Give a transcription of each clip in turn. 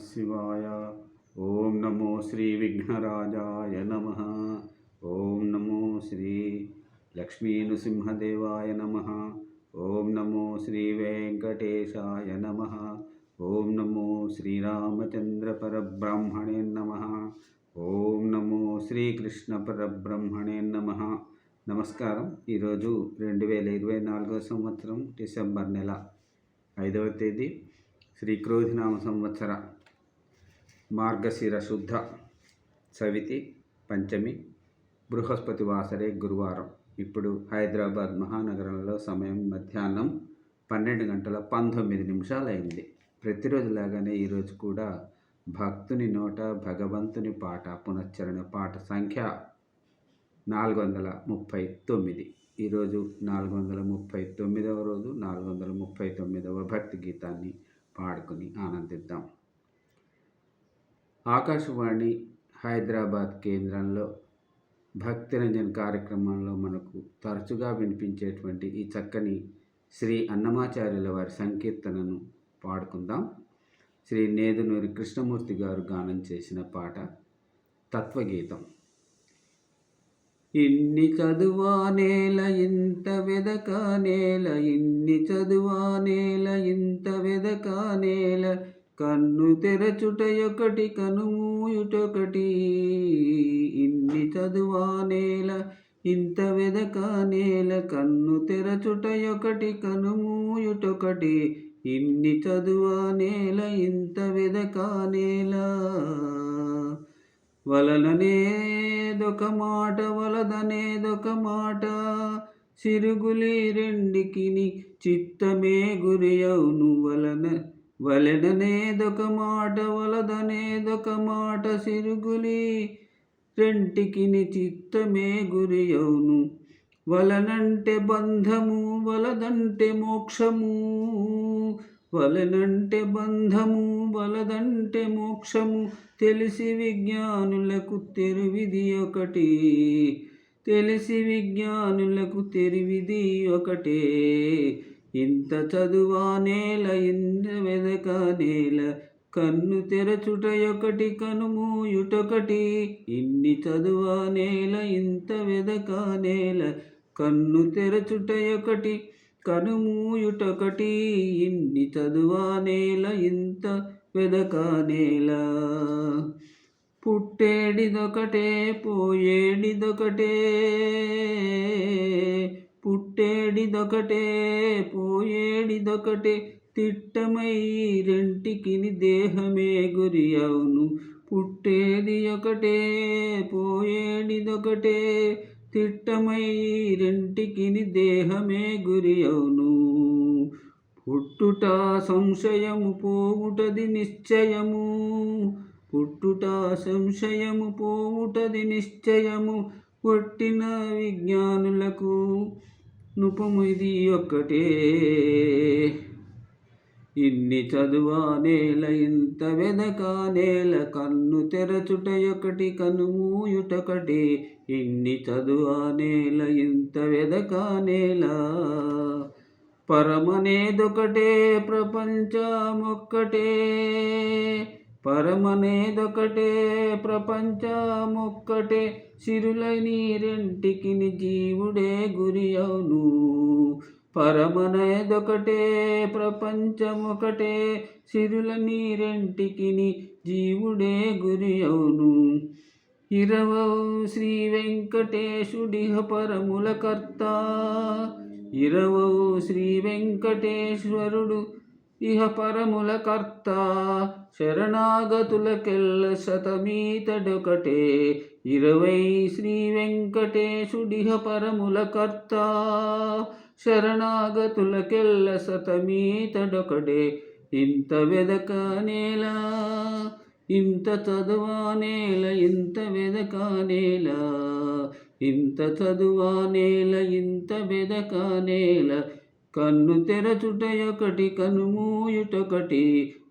శివాయ ఓం నమో శ్రీ విఘ్నరాజాయ నమ ఓం నమో శ్రీ లక్ష్మీ నృసింహదేవాయ నమ ఓం నమో శ్రీ వెంకటేశాయ నమ ఓం నమో శ్రీరామచంద్ర పరబ్రహ్మణే నమ ఓం నమో శ్రీకృష్ణ పరబ్రహ్మణే నమ నమస్కారం ఈరోజు రెండు వేల ఇరవై నాలుగో సంవత్సరం డిసెంబర్ నెల ఐదవ తేదీ శ్రీ క్రోధినామ సంవత్సర. మార్గశిర శుద్ధ సవితి పంచమి బృహస్పతి వాసరే గురువారం. ఇప్పుడు హైదరాబాద్ మహానగరంలో సమయం మధ్యాహ్నం పన్నెండు గంటల పంతొమ్మిది నిమిషాలైంది. ప్రతిరోజులాగానే ఈరోజు కూడా భక్తుని నోట భగవంతుని పాట పునశ్చరణ పాట సంఖ్య నాలుగు వందల ముప్పై తొమ్మిది ఈరోజు నాలుగు వందల ముప్పై తొమ్మిదవ రోజు నాలుగు వందల ముప్పై తొమ్మిదవ భక్తి గీతాన్ని పాడుకుని ఆనందిద్దాం. ఆకాశవాణి హైదరాబాద్ కేంద్రంలో భక్తిరంజన్ కార్యక్రమంలో మనకు తరచుగా వినిపించేటువంటి ఈ చక్కని శ్రీ అన్నమాచార్యుల వారి సంకీర్తనను పాడుకుందాం. శ్రీ నేదునూరి కృష్ణమూర్తి గారు గానం చేసిన పాట తత్వగీతం. ఇన్ని చదువా నేల ఇంత వెదక నేల ఇన్ని చదువా నేల ఇంత వెదక నేల కన్ను తెరచుట ఒకటి కనుమూయుటొకటి ఇన్ని చదువానేల ఇంత వెదకానేల కన్ను కన్ను తెరచుటయొకటి కనుమూయుటొకటి ఇన్ని చదువానేల ఇంత వెదకానేల వలననేదొక మాట వలదనేదొక మాట. సిరుగులి రెండికిని చిత్తమే గురి అవును వలన వలననేదొక మాట వలదనేదొక మాట సిరుగులి. రెంటికిని చిత్తమే గురి అవును. వలనంటే బంధము వలదంటే మోక్షము. వలనంటే బంధము వలదంటే మోక్షము. తెలిసి విజ్ఞానులకు తెరువిది ఒకటి. తెలిసి విజ్ఞానులకు తెరివిది ఒకటే. ఇంత చదువా నేల ఇంత వెదక నేల కన్ను తెరచుట ఒకటి కనుమూయుటొకటి ఇన్ని చదువా నేల ఇంత వెదక నేల కన్ను తెరచుట ఒకటి కనుమూయుటొకటి ఇన్ని చదువా నేల ఇంత వెదక నేల. పుట్టేడిదొకటే పోయేడిదొకటే. పుట్టేడిదొకటే పోయేడిదొకటే తిట్టమై రెంటికి దేహమే గురి అవును. పుట్టేది ఒకటే పోయేడిదొకటే తిట్టమై రెంటికి దేహమే గురి అవును. పుట్టుట సంశయము పోవుటది నిశ్చయము. పుట్టుట సంశయము పోవుటది నిశ్చయము. కొట్టిన విజ్ఞానులకు నుపము ఇది ఒక్కటే. ఇన్ని చదువా నేల ఇంత వెదక నేల కన్ను తెరచుట ఒకటి కనుమూయుటొకటి ఇన్ని చదువా నేల ఇంత వెదక నేల పరమనేదొకటే ప్రపంచమొక్కటే. పరమనేదొకటే ప్రపంచమొక్కటే సిరులని రెంటికి జీవుడే గురి అవును. పరమనేదొకటే ప్రపంచమొకటే సిరుల నీరెంటికి జీవుడే గురి అవును. ఇరవౌ శ్రీ వెంకటేశుడిహ పరముల కర్త. ఇరవౌ శ్రీ వెంకటేశ్వరుడు ఇహ పరముల కర్త శరణాగతులకెల్ల శతమీతడొకటే. ఇరవై శ్రీ వెంకటేశుడిహ పరముల కర్త శరణాగతులకెల్ల శతమీతడొకటే. ఇంత వెదక నేల ఇంత చదువానేల ఇంత వెదక నేల ఇంత చదువానేల ఇంత వెదక నేల కన్ను తెరచుటయొకటి కనుమూయుటొకటి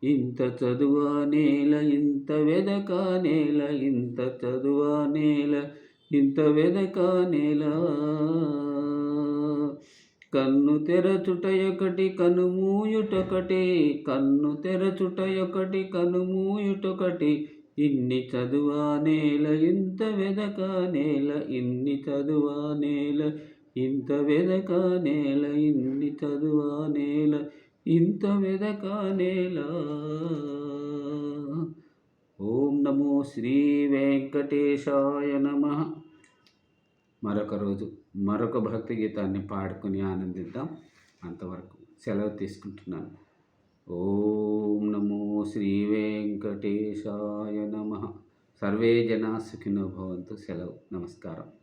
ఇంత చదువా నేల ఇంత వెదక నేల ఇంత చదువా నేల ఇంత వెదక నేల. కన్ను తెరచుటయొకటి కనుమూయుటొకటి కన్ను తెరచుటయొకటి కనుమూయుటొకటి ఇన్ని చదువా నేల ఇంత వెదక నేల ఇన్ని చదువా నేల ఇంత వెదక నేల ఇన్ని చదువా నేల ఇంత వెదక నేల. ఓం నమో శ్రీ వెంకటేశాయ నమ. మరొక రోజు మరొక భక్తి గీతాన్ని పాడుకొని ఆనందిద్దాం. అంతవరకు సెలవు తీసుకుంటున్నాను. ఓం నమో శ్రీ వెంకటేశాయ నమ. సర్వే జనా సుఖినో భవంతు. సెలవు. నమస్కారం.